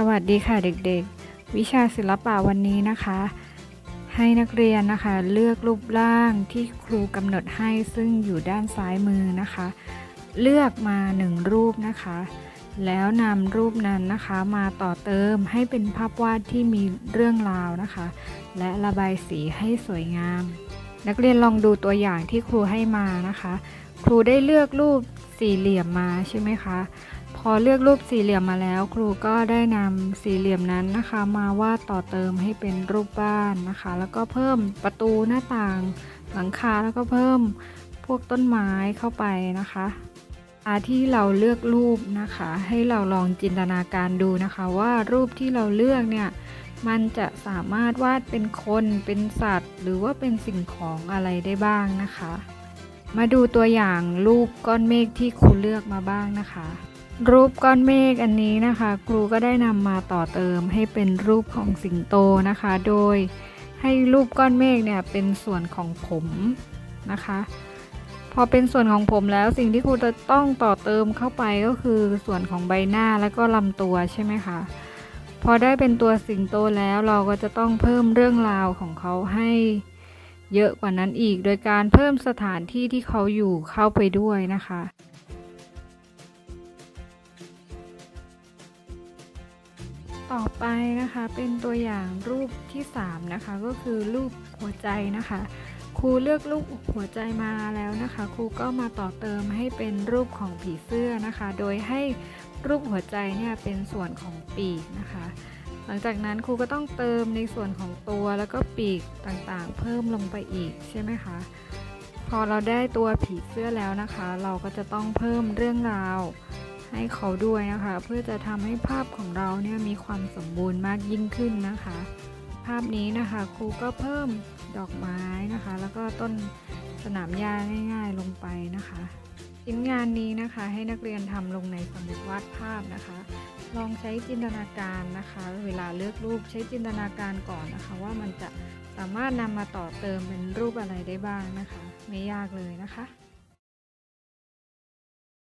สวัสดีค่ะเด็กๆ วิชาศิลปะวันนี้นะคะ ให้นักเรียนนะคะ เลือกรูปร่างที่ครูกำหนดให้ซึ่งอยู่ด้านซ้ายมือนะคะ เลือกมาหนึ่งรูปนะคะ แล้วนำรูปนั้นนะคะมาต่อเติมให้เป็นภาพวาดที่มีเรื่องราวนะคะ และระบายสีให้สวยงาม นักเรียนลองดูตัวอย่างที่ครูให้มานะคะ ครูได้เลือกรูป สี่เหลี่ยมมาใช่ไหมคะ พอเลือกรูปสี่เหลี่ยมมาแล้ว ครูก็ได้นำสี่เหลี่ยมนั้นนะคะ มาวาดต่อเติมให้เป็นรูปบ้านนะคะ แล้วก็เพิ่มประตูหน้าต่างหลังคาแล้วก็เพิ่มพวกต้นไม้เข้าไปนะคะอาที่เราเลือกรูปนะคะ ให้เราลองจินตนาการดูนะคะ ว่ารูปที่เราเลือกเนี่ยมันจะสามารถวาดเป็นคนเป็นสัตว์ หรือว่าเป็นสิ่งของอะไรได้บ้างนะคะ มาดูตัวอย่างรูปก้อนเมฆที่ครูเลือกมาบ้างนะคะ รูปก้อนเมฆอันนี้นะคะครูก็ได้นำมาต่อเติมให้เป็นรูปของสิงโตนะคะ โดยให้รูปก้อนเมฆเนี่ยเป็นส่วนของผมนะคะ พอเป็นส่วนของผมแล้วสิ่งที่ครูจะต้องต่อเติมเข้าไปก็คือส่วนของใบหน้าแล้วก็ลำตัวใช่ไหมคะพอได้เป็นตัวสิงโตแล้วเราก็จะต้องเพิ่มเรื่องราวของเขาให้ เยอะกว่านั้นอีก โดยการเพิ่มสถานที่ที่เขาอยู่เข้าไปด้วยนะคะต่อไปนะคะเป็นตัวอย่างรูปที่ 3 นะคะ ก็คือรูปหัวใจนะคะ ครูเลือกรูปหัวใจมาแล้วนะคะ ครูก็มาต่อเติมให้เป็นรูปของผีเสื้อนะคะ โดยให้รูปหัวใจเนี่ยเป็นส่วนของปีกนะคะ หลังจากนั้นครูก็ต้องเติมในส่วนของตัวแล้วก็ปีกต่างๆ เพิ่มลงไปอีกใช่ไหมคะ พอเราได้ตัวผีเสื้อแล้วนะคะ เราก็จะต้องเพิ่มเรื่องราว ให้เขาด้วยนะคะ เพื่อจะทำให้ภาพของเราเนี่ยมีความสมบูรณ์มากยิ่งขึ้นนะคะ ภาพนี้นะคะครูก็เพิ่มดอกไม้นะคะ แล้วก็ต้นสนามหญ้าง่ายๆลงไปนะคะชิ้นงานนี้นะคะให้นักเรียนทำลงในสมุดวาดภาพนะคะ ลองใช้จินตนาการนะคะ เวลาเลือกรูปใช้จินตนาการก่อนนะคะ ว่ามันจะสามารถนำมาต่อเติมเป็นรูปอะไรได้บ้างนะคะ ไม่ยากเลยนะคะ